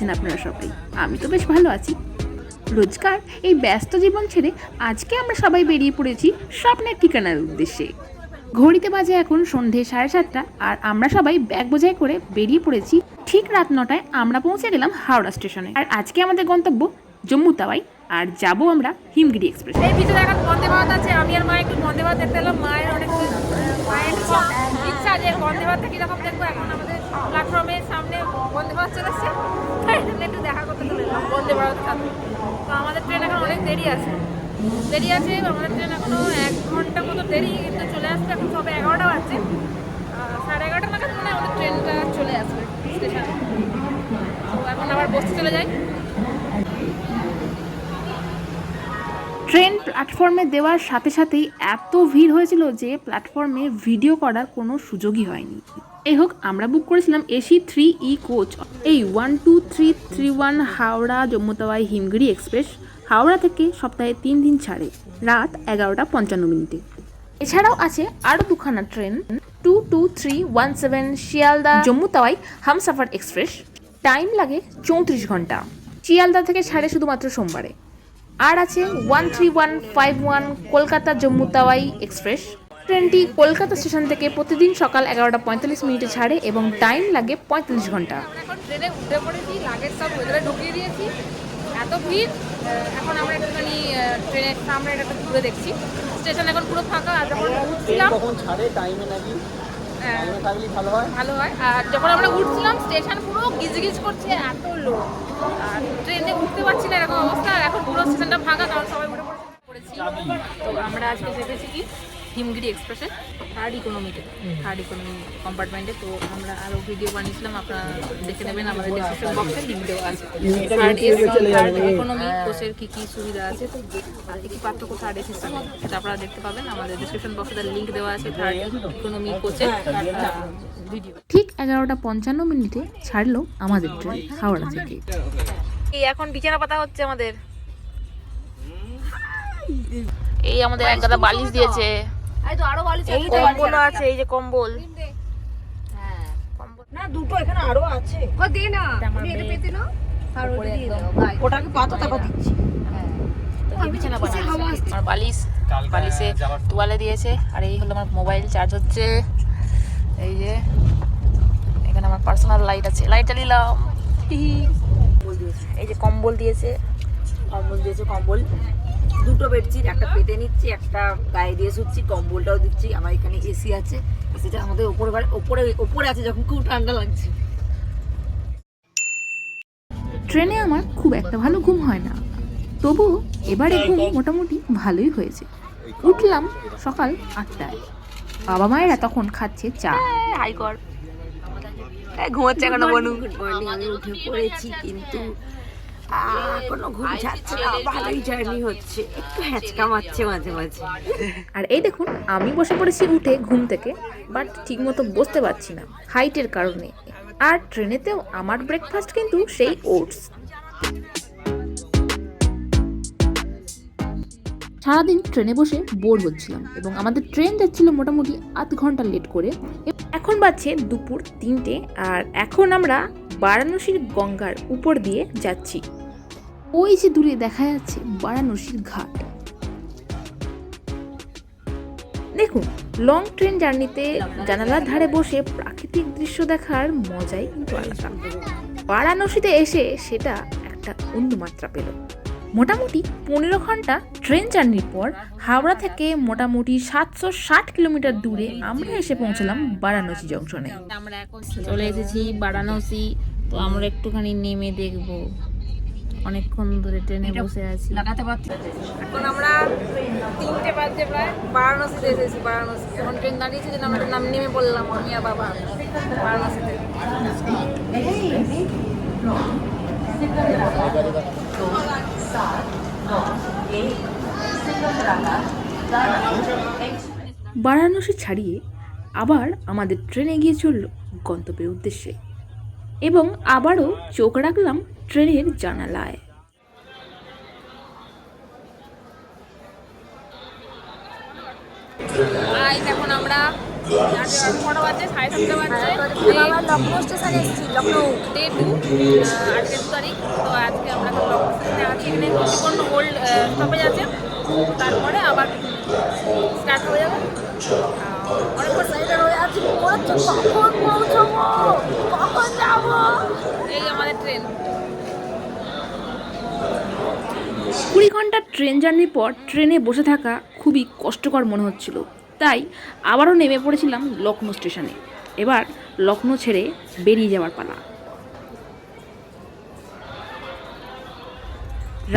আছেন আপনারা সবাই। আমি তো বেশ ভালো আছি। রোজকার এই ব্যস্ত জীবন ছেড়ে আজকে আমরা সবাই বেরিয়ে পড়েছি স্বপ্নের ঠিকানার উদ্দেশ্যে। ঘড়িতে বাজে এখন সন্ধে সাড়ে সাতটা আর আমরা সবাই ব্যাগ বোঝাই করে বেরিয়ে পড়েছি ঠিক রাত নটায় আমরা পৌঁছে গেলাম হাওড়া স্টেশনে। আর আজকে আমাদের গন্তব্য জম্মু তাওয়াই। আর যাব আমরা হিমগিরি এক্সপ্রেস। এই ভিতরে এখন বন্দে ভারত আছে, আমি আর মা একটু বন্দে ভারত দেখতে এলাম, মায়ের যে বন্দে ভারতটা কীরকম দেখব? এখন আমাদের প্ল্যাটফর্মের সামনে বন্দে ভারত চলে এসছে তাই একটু দেখা করতে চলে এলাম। বন্দে ভারত তো আমাদের ট্রেন এখন অনেক দেরি আছে। দেরি আছে, আমাদের ট্রেন এখনও এক ঘণ্টা মতো দেরি, কিন্তু চলে আসবে এখন সবে এগারোটা বাজছে। সাড়ে এগারোটা নাগাদ মানে আমাদের ট্রেনটা চলে আসবে স্টেশনে তো এখন আবার বসতে চলে যাই। প্ল্যাটফর্মে দেওয়ার সাথে সাথেই এত ভিড় হয়েছিল যে প্ল্যাটফর্মে ভিডিও করার কোনো সুযোগই হয়নি। এই হোক, আমরা বুক করেছিলাম এসি থ্রি ই কোচ। এই one two three three one Howrah Jammu Tawi Himgiri express Howrah থেকে সপ্তাহে তিন দিন ছাড়ে, রাত এগারোটা পঞ্চান্ন মিনিটে। এছাড়াও আছে আরও দুখানা train two two three one seven Sealdah, Jammu Tawi, Humsafar express. Time লাগে চৌত্রিশ ঘণ্টা। শিয়ালদা থেকে ছাড়ে শুধুমাত্র সোমবারে। আর আছে one three one five one Kolkata Jammu Tawi express. ট্রেনটি কলকাতা স্টেশন থেকে প্রতিদিন সকাল এগারোটা পঁয়তাল্লিশ মিনিটে ছাড়ে এবং টাইম লাগে পঁয়তাল্লিশ ঘণ্টা। এখন ট্রেনে উঠে পড়েছি লাগেজ সব ভেতরে ঢুকিয়ে দিয়েছি। এত ভিড় এখন আমরা একটুখানি ট্রেনের সামনে একটা ঘুরে দেখছি। স্টেশন এখন পুরো ফাঁকা আর যখন উঠছিলাম কখন ছাড়ে? টাইমে নাকি? থাকলেই ভালো হয়? ভালো হয়। আর যখন আমরা উঠছিলাম স্টেশন পুরো গিজগিজ করছে এত লোক আর ট্রেনে উঠতে পারছি না এরকম অবস্থা। আর এখন পুরো স্টেশনটা ফাঁকা কারণ সবাই উঠে পড়েছে তো আমরা আজকে চেপেছি কি? হিমগিরি এক্সপ্রেসে থার্ড ইকোনমিতে থার্ড ইকোনমি কম্পার্টমেন্টে তো আমরা আরও ভিডিও বানিয়েছিলাম আপনারা দেখে নেবেন আমাদের ডিসক্রিপশন বক্সে লিঙ্ক দেওয়া আছে থার্ড এসি থার্ড ইকোনমি কোর্সের কী কী সুবিধা আছে? আর কী পার্থক্য থার্ড এসির সঙ্গে সেটা আপনারা দেখতে পাবেন। আমাদের ডিসক্রিপশন বক্সে তার লিঙ্ক দেওয়া আছে থার্ড ইকোনমি কোচের ভিডিও ঠিক এগারোটা পঞ্চান্ন মিনিটে ছাড়লো আমাদের ট্রেন হাওড়া থেকে। এই এখন বিছানা পাতা হচ্ছে আমাদের। এই আমাদের এক গাদা বালিশ দিয়েছে। এই কম্বল আছে। এই যে কম্বল। কম্বল। না দুটো এখানে আরও আছে। ওটাকে পাতো তারপর দিচ্ছি। এই বিছানা বানাচ্ছে। আমার বালিশ বালিশে তোয়ালে দিয়েছে। আর এই হলো আমার মোবাইল চার্জ হচ্ছে। এই যে এখানে আমার পার্সোনাল লাইট আছে। লাইট চালিলাম এই যে কম্বল দিয়েছে। কম্বল দিয়েছে কম্বল। দুটো বেডশিট একটা পেতে নিচ্ছি একটা গায়ে দিয়ে শুচ্ছি কম্বলটাও দিচ্ছি আমার এখানে এসি আছে। এসিটা আমাদের ওপরে বাড়ি- ওপরে ওপরে আছে যখন খুব ঠান্ডা লাগছে। ট্রেনে আমার খুব একটা ভালো ঘুম হয় না। তবু এবারে ঘুম মোটামুটি ভালোই হয়েছে। উঠলাম সকাল আটটায়। বাবা মায়েরা তখন খাচ্ছে চা। হাই কর। ঘুমাচ্ছে এখনও বনু? গুড মর্নিং আমি উঠে পড়েছি কিন্তু কোনো ঘুম যাচ্ছে না ভালোই জার্নি হচ্ছে। একটু হ্যাচকা মারছে মাঝে মাঝে। আর এই দেখুন আমি বসে পড়েছি উঠে ঘুম থেকে বাট ঠিকমতো বসতে পারছি না হাইটের কারণে। আর ট্রেনেতেও আমার ব্রেকফাস্ট কিন্তু সেই ওটস সারাদিন ট্রেনে বসে বোর হচ্ছিলাম এবং আমাদের ট্রেন যাচ্ছিল মোটামুটি আধ ঘণ্টা লেট করে। এখন বাজছে দুপুর তিনটে আর এখন আমরা বারাণসীর গঙ্গার উপর দিয়ে যাচ্ছি। ওই যে দূরে দেখা যাচ্ছে বারাণসীর ঘাট। দেখুন লং ট্রেন জার্নিতে জানালার ধারে বসে প্রাকৃতিক দৃশ্য দেখার মজাই কিন্তু আলাদা। বারাণসীতে এসে সেটা একটা অন্য মাত্রা পেল। মোটামুটি পনেরো ঘণ্টা ট্রেন জার্নির পর হাওড়া থেকে মোটামুটি সাতশো ষাট কিলোমিটার দূরে আমরা এসে পৌঁছলাম বারাণসী জংশনে আমরা এখন চলে এসেছি বারাণসী তো আমরা একটুখানি নেমে দেখব অনেকক্ষণ ধরে ট্রেনে বসে আছি লাগাতে পারছি এখন আমরা তিনটে বাজতে প্রায় বারাণসীতে এসেছি বারাণসী এখন ট্রেন দাঁড়িয়েছে যে আমরা নাম নেমে বললাম আমি আর বাবা বারাণসীতে বারাণসী ছাড়িয়ে আবার আমাদের ট্রেনে গিয়ে চলল গন্তব্যের উদ্দেশ্যে এবং আবারও চোখ রাখলাম ট্রেনের জানালায়। এখন আমরা? এসেছি তারিখ তো আজকে ওল্ড স্টপেজ আছে তারপরে আবার স্টার্ট হয়ে এই আমাদের ট্রেন কুড়ি ঘণ্টার ট্রেন জার্নির পর ট্রেনে বসে থাকা খুবই কষ্টকর মনে হচ্ছিল। তাই আবারও নেমে পড়েছিলাম লখনৌ স্টেশনে। এবার লখনৌ ছেড়ে বেরিয়ে যাওয়ার পালা।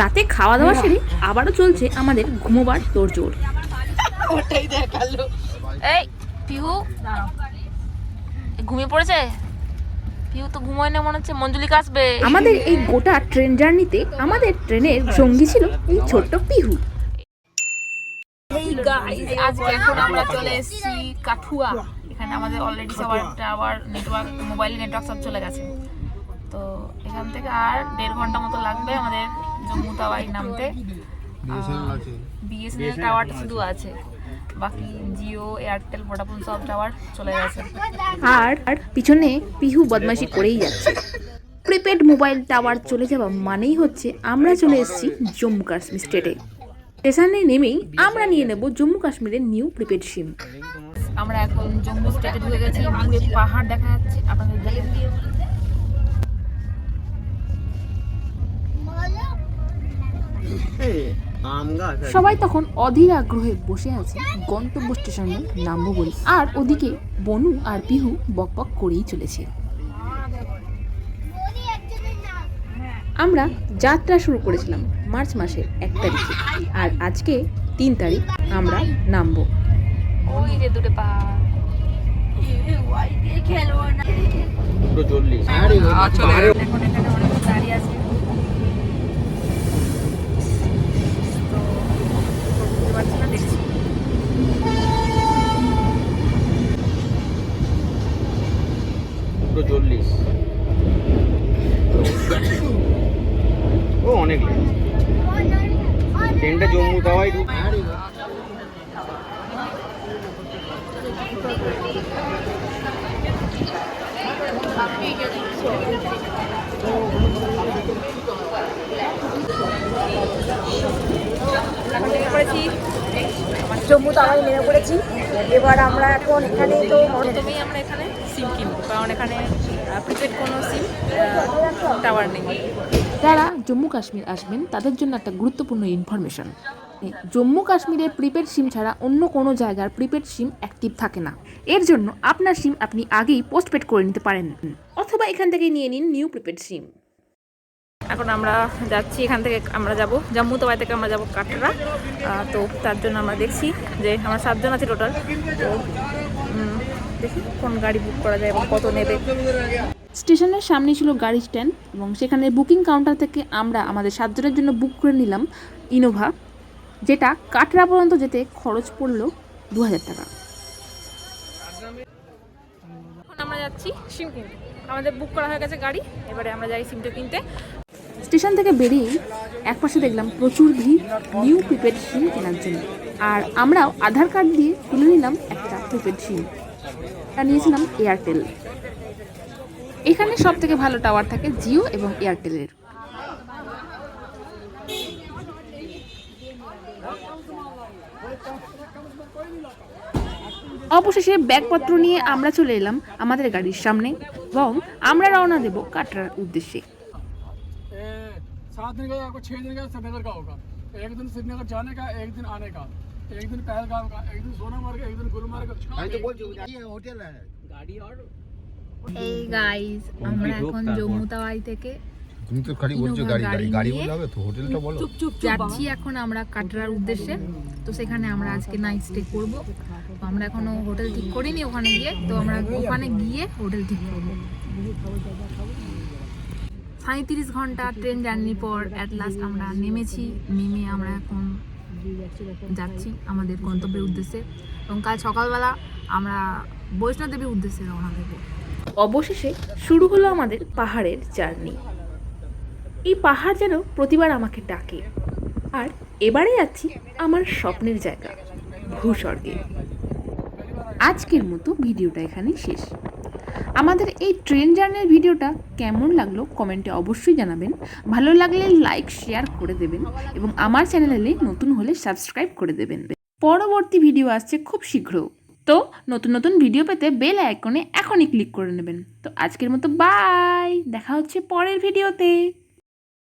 রাতে খাওয়া দাওয়া সেরে আবারও চলছে আমাদের ঘুমোবার তোড়জোড়। ওটাই দেখাল। এই পিহু। ঘুমিয়ে পড়েছে? পিহু তো ঘুমোয় না মনে হচ্ছে মঞ্জুলিকা আসবে। আমাদের এই গোটা ট্রেন জার্নিতে আমাদের ট্রেনের সঙ্গী ছিল এই ছোট্ট পিহু। আজকে এখন আমরা চলে এসেছি কাঠুয়া। এখানে আমাদের অলরেডি সবার টাওয়ার নেটওয়ার্ক মোবাইল নেটওয়ার্ক সব চলে গেছে। তো এখান থেকে আর দেড় ঘণ্টা মতো লাগবে আমাদের জম্মু তাওয়াই নামতে। বিএসএনএল টাওয়ারটা শুধু আছে। বাকি জিও এয়ারটেল ভোডাফোন সব টাওয়ার চলে গেছে। আর আর পিছনে পিহু বদমাশি করেই যাচ্ছে। প্রিপেড মোবাইল টাওয়ার চলে যাওয়া মানেই হচ্ছে আমরা চলে এসেছি জম্মু কাশ্মীর স্টেটে স্টেশনে নেমেই আমরা নিয়ে নেব জম্মু কাশ্মীরের নিউ প্রিপেড সিম আমরা এখন জম্মু স্টেটে ঢুকে গেছি পাহাড় দেখা যাচ্ছে আপনাদের সবাই তখন অধীর আগ্রহে বসে আছে গন্তব্য স্টেশনে নামবো বলে। আর ওদিকে বনু আর পিহু বকবক করেই চলেছে। আমরা যাত্রা শুরু করেছিলাম মার্চ মাসের এক তারিখে। আর আজকে তিন তারিখ আমরা নামবো। ওই যে দুটো চল্লিশ এখন এখানে অনেক গাড়ি আছে। তো বুঝতে পারছি না চল্লিশ ও অনেক লেট ট্রেনটা জম্মু তাওয়াই ঢুক- এখন নেমে পড়েছি। জম্মু তাওয়াই নেমে পড়েছি। এবার আমরা এখন এখানে তো প্রথমেই আমরা এখানে সিম কিনবো কারণ এখানে প্রিপেড কোনো সিম টাওয়ার নেই। যারা জম্মু কাশ্মীর আসবেন, তাদের জন্য একটা গুরুত্বপূর্ণ ইনফরমেশন জম্মু কাশ্মীরে প্রিপেড সিম ছাড়া অন্য কোনো জায়গার প্রিপেড সিম অ্যাক্টিভ থাকে না। এর জন্য আপনার সিম আপনি আগেই পোস্টপেড করে নিতে পারেন। অথবা এখান থেকে নিয়ে নিন নিউ প্রিপেড সিম এখন আমরা যাচ্ছি, এখান থেকে আমরা যাব, জম্মু তাওয়াই থেকে আমরা যাব কাটরা। তো তার জন্য আমরা দেখছি যে আমরা সাতজন আছি টোটাল তো দেখি কোন গাড়ি বুক করা যায় এবং কত নেবে। স্টেশনের সামনে ছিল গাড়ি স্ট্যান্ড এবং সেখানে বুকিং কাউন্টার থেকে আমরা আমাদের সাতজনের জন্য বুক করে নিলাম ইনোভা যেটা কাটরা পর্যন্ত যেতে খরচ পড়ল দু হাজার টাকা। এখন আমরা যাচ্ছি সিম কিনতে। আমাদের বুক করা হয়ে গেছে গাড়ি এবারে আমরা যাই সিমটা কিনতে। স্টেশন থেকে বেরিয়ে একপাশে দেখলাম প্রচুর ভিড় নিউ প্রিপেড সিম কেনার জন্য। আর আমরাও আধার কার্ড দিয়ে তুলে নিলাম একটা প্রিপেড সিম নিয়েছিলাম এয়ারটেল এখানে সব থেকে ভালো টাওয়ার থাকে জিও এবং এয়ারটেলের অবশেষে ব্যাগপত্র নিয়ে আমরা চলে এলাম আমাদের গাড়ির সামনে এবং আমরা রওনা দেব কাটরার উদ্দেশ্যে ए, सात दिन का आपको छः दिन का श्रीनगर का होगा एक दिन श्रीनगर जाने का एक दिन आने का एक दिन पहलगाम का एक दिन सोनामार्ग एक दिन गुलमार्ग এই গাইস আমরা এখন জম্মু তাওয়াই থেকে তুমি তো খালি বলছো ইনোভা গাড়ি গাড়ি গাড়ি গাড়ি নিয়ে- বললে হবে তো হোটেলটা বলো যাচ্ছি এখন আমরা কাটরার উদ্দেশ্যে তো সেখানে আমরা আজকে নাইট স্টে করব তো আমরা এখনো হোটেল ঠিক করিনি ওখানে গিয়ে তো আমরা ওখানে গিয়ে হোটেল ঠিক করব সাঁত্রিশ ঘন্টা ট্রেন জার্নির পর অ্যাট লাস্ট আমরা নেমেছি নেমে আমরা এখন যাচ্ছি আমাদের গন্তব্যের উদ্দেশ্যে। এবং কাল সকালবেলা আমরা বৈষ্ণোদেবীর উদ্দেশ্যে রওনা দেবো। অবশেষে শুরু হলো আমাদের পাহাড়ের জার্নি। এই পাহাড় যেন প্রতিবার আমাকে ডাকে। আর এবারে যাচ্ছি আমার স্বপ্নের জায়গা ভূস্বর্গে। আজকের মতো ভিডিওটা এখানেই শেষ। আমাদের এই ট্রেন জার্নির ভিডিওটা কেমন লাগল কমেন্টে অবশ্যই জানাবেন। ভালো লাগলে লাইক, শেয়ার করে দেবেন এবং আমার চ্যানেলে নতুন হলে সাবস্ক্রাইব করে দেবেন। পরবর্তী ভিডিও আসছে খুব শীঘ্র। তো নতুন নতুন ভিডিও পেতে বেল আইকনে এখনই ক্লিক করে নেবেন। তো আজকের মতো বাই, দেখা হচ্ছে পরের ভিডিওতে।